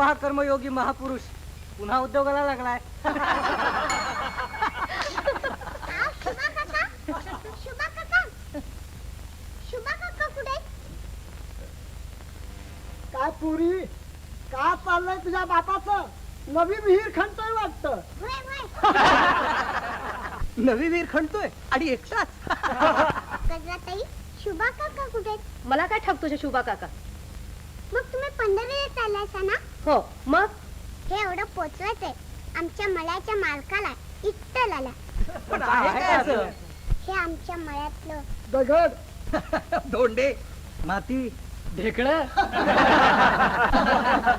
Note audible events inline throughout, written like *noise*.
पहा कर्मयोगी महापुरुष. पुन्हा उद्योगाला लागलाय. शुभा काका शुभा काका शुभा काका कुठे काय पुरी? का चाललंय तुझ्या बापाचं? नवी विहीर खणतोय वाटतं. नवी वीर खणतोय आणि एकटाच. शुभा काका कुठे मला काय ठाक तुझ्या शुभा काका? मग तुम्ही पंढरीला चाललायसा ना हो मग? हे एवढं पोचवायचंय आमच्या मळ्याच्या मालकाला इट्टलाला पण आहे काय असं? हे आमच्या मळ्यातलं. दगड. *laughs* धोंडे. माती. ढेकळ. *laughs*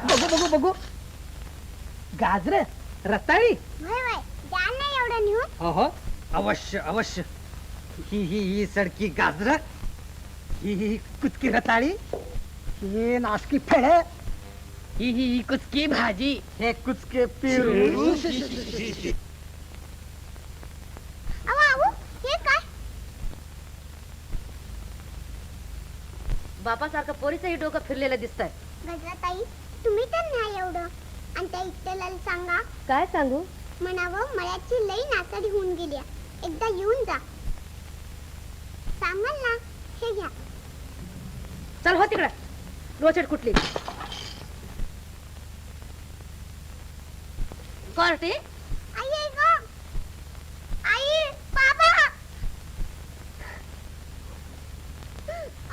बघू बघू बघू. गाजर. रताळी. होय होय. द्या ना एवढं नेऊन. हो अवश्य अवश्य. ही ही ही सडकी गाजर. ही ही कुचकी रताळी. हे नासकी फेळे. ही ही ही कुचकी भाजी. हे कुचके पेरू. हे काय? बापासारखं पोरीचंही डोकं फिरलेलं दिसतंय. गजराताई तुम्ही तर नाही एवढं. आणि त्या इट्टलाला सांगा. काय सांगू? म्हणावं मळ्याची लई नासाडी होऊन गेली एकदा येऊन जा. सांगाल ना? हे घ्या. चल हो तिकडे. रोचड कुठली? कोर्टी आई आई गं. आई बाबा.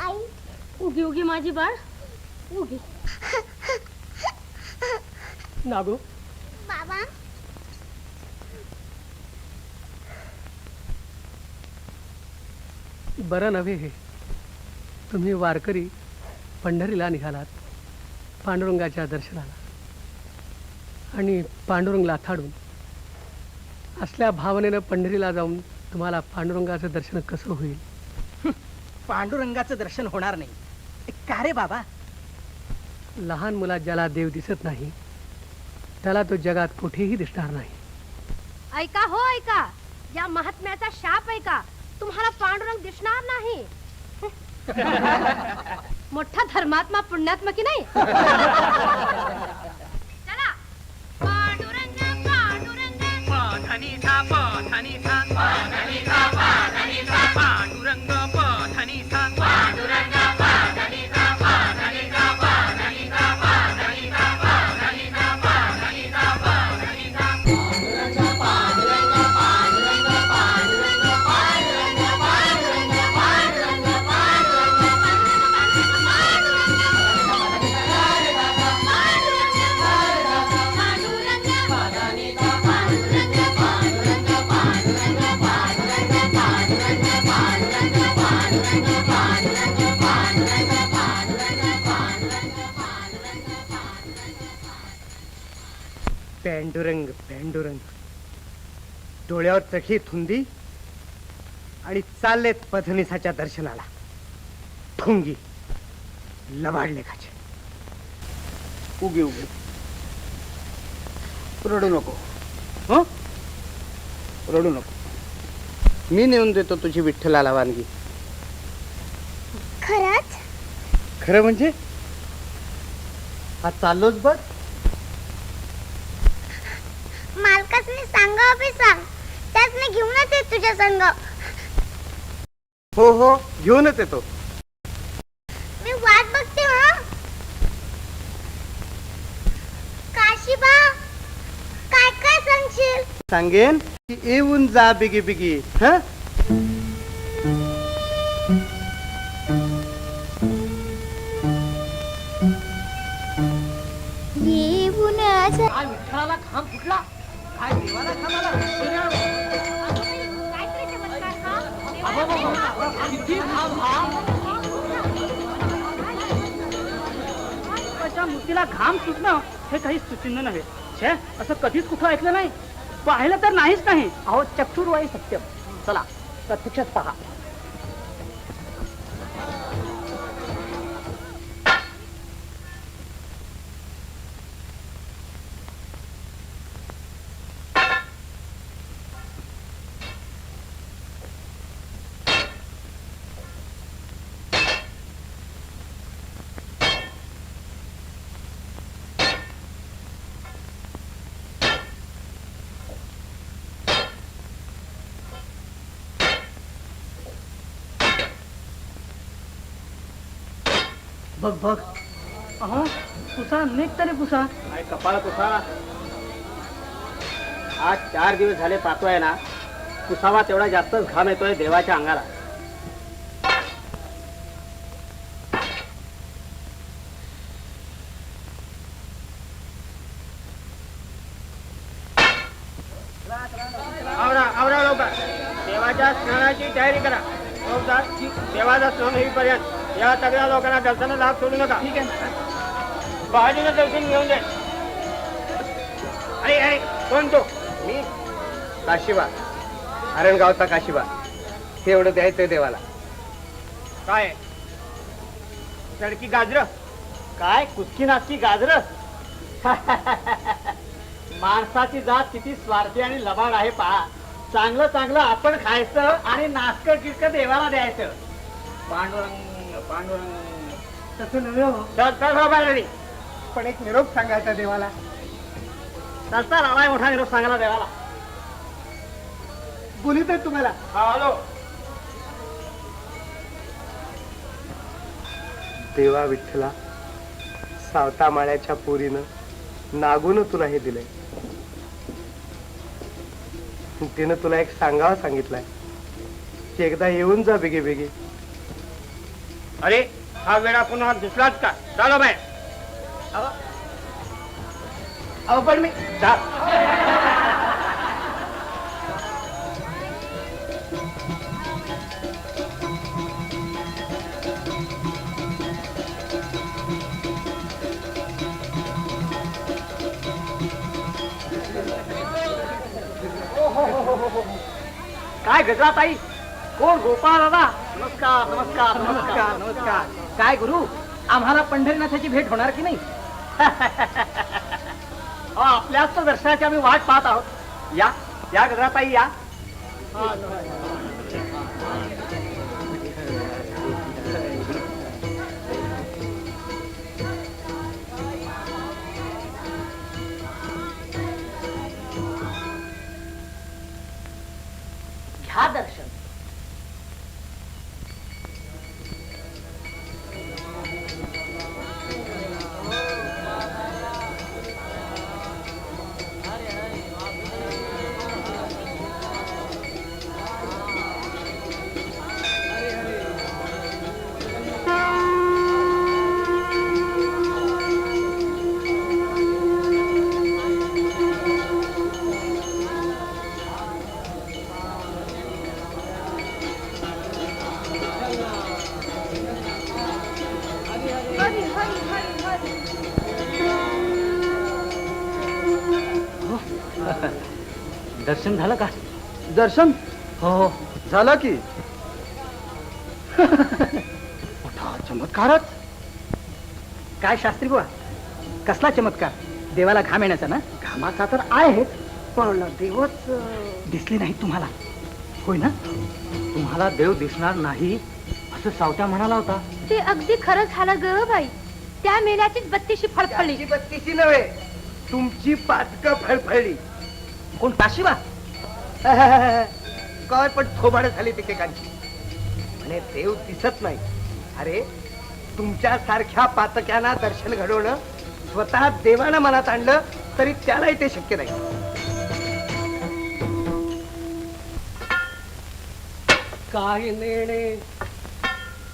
आई. उगी उगी माझी बाळ. उगी. नागो. बाबा. बरं नव्हे हे. तुम्ही वारकरी पंढरीला निघालात पांडुरंगाच्या दर्शनाला. आणि पांडुरंगला थाडून. असल्या भावनेनं पंढरीला जाऊन तुम्हाला पांडुरंगाचं दर्शन कसं होईल? पांडुरंगाचं दर्शन होणार नाही. का रे बाबा? लहान मुलात ज्याला देव दिसत नाही त्याला तो जगात कुठेही दिसणार नाही. ऐका हो ऐका. या महात्म्याचा शाप ऐका. तुम्हाला पांडुरंग दिसणार नाही. *laughs* मोठा धर्मात्मा पुण्यात्मा की नाही? *laughs* money. पॅन्डुरंग पॅन्डुरंग डोळ्यावर चखी थुंदी आणि चाललेत पधनिसाच्या दर्शनाला. ठुंगी लबाड लेखाचे. उगी उगी. रडू नको. हो? रडू नको. मी नेऊन देतो तुझी विठ्ठलाला वानगी. खरंच? खरं म्हणजे? हा चाललोच बघ. मालकासनी सांगा बी सांग. त्याच मी घेऊनच येत तुझ्या संग. हो हो घेऊनच येतो. मी वाट बघते हा. काशीबा काय काय सांगशील? सांगेन की येऊन जा बिगी बिगी हा? येऊन काय विठ्ठलाला घाम फुटला? मूर्तीला घाम सुटणं हे काही सुचिन्ह नव्हे. छे असं कधीच कुठं ऐकलं नाही? पाहिलं तर नाहीच नाही. अहो चक्षुर्वाई सत्यम. चला प्रत्यक्षात पहा. बघ बघ. अहो पुसा निघ तरी पुसा. काय कपाळ पुसा. आज चार दिवस झाले पाहतोय ना पुसावा तेवढा जास्तच घाम येतोय देवाच्या अंगाला. आवरा आवरा लवकर. देवाच्या स्नानाची तयारी करा. देवाचा स्नान होईपर्यंत या सगळ्या लोकांना दर्शनाला लाभ सोडू नका. ठीक आहे बाजूने दर्शन घेऊन दे. अरे अरे कोण तो? मी? काशिबा. हरणगावचा काशिबा. हे एवढं द्यायचंय देवाला. काय? सडकी गाजर? काय? कुचकी नाचकी गाजर? *laughs* माणसाची जात किती स्वार्थी आणि लबाड आहे पहा. चांगलं चांगलं आपण खायचं आणि नाचकं किटकं देवाला द्यायचं. पांडुरंग पांडुरंग. तसं नव्हे हो. हो पण एक निरोप सांगायचा देवाला. आलाय मोठा निरोप सांगायला देवाला. बोलित आहे तुम्हाला. हा हॅलो. देवा विठ्ठला सावता माळ्याच्या पोरीनं नागून तुला हे दिलंय. तिनं तुला एक सांगावं सांगितलंय. की एकदा येऊन जा बेगे बेगे. अरे हा वेळा पुन्हा दिसलाच का? चालो बाय अहो. पण मी काय गजरा ताई कोण गोपाळ दादा? नमस्कार नमस्कार नमस्कार नमस्कार. काय गुरु आम्हाला पंढरीनाथाची भेट होणार की नाही? *laughs* अहो, आपल्याच तर दर्शनाची आम्ही वाट पाहत आहोत. या या गजराताई या. दर्शन झालं का? दर्शन? हो हो. झालं की. मोठा चमत्कारच. काय शास्त्री बुवा? कसला चमत्कार? देवाला घाम येण्याचा ना? घामाचा तर आहेच पण देवच दिसले नाही तुम्हाला. होय ना? तुम्हाला देव दिसणार नाही असं सावत्या म्हणाला होता. ते अगदी खरं झालं ग बाई. त्या मेल्याचीच बत्तीशी फळफळली बत्तीशी नव्हे तुमची पाटक फळफळली कोण काशिबा? काय पण थोबाड झाली पिकेकांची. म्हणे देव दिसत नाही. अरे तुमच्या सारख्या पातक्यांना दर्शन घडवणं स्वतः देवानं मनात आणलं तरी त्यालाही ते शक्य नाही. काही नेणे?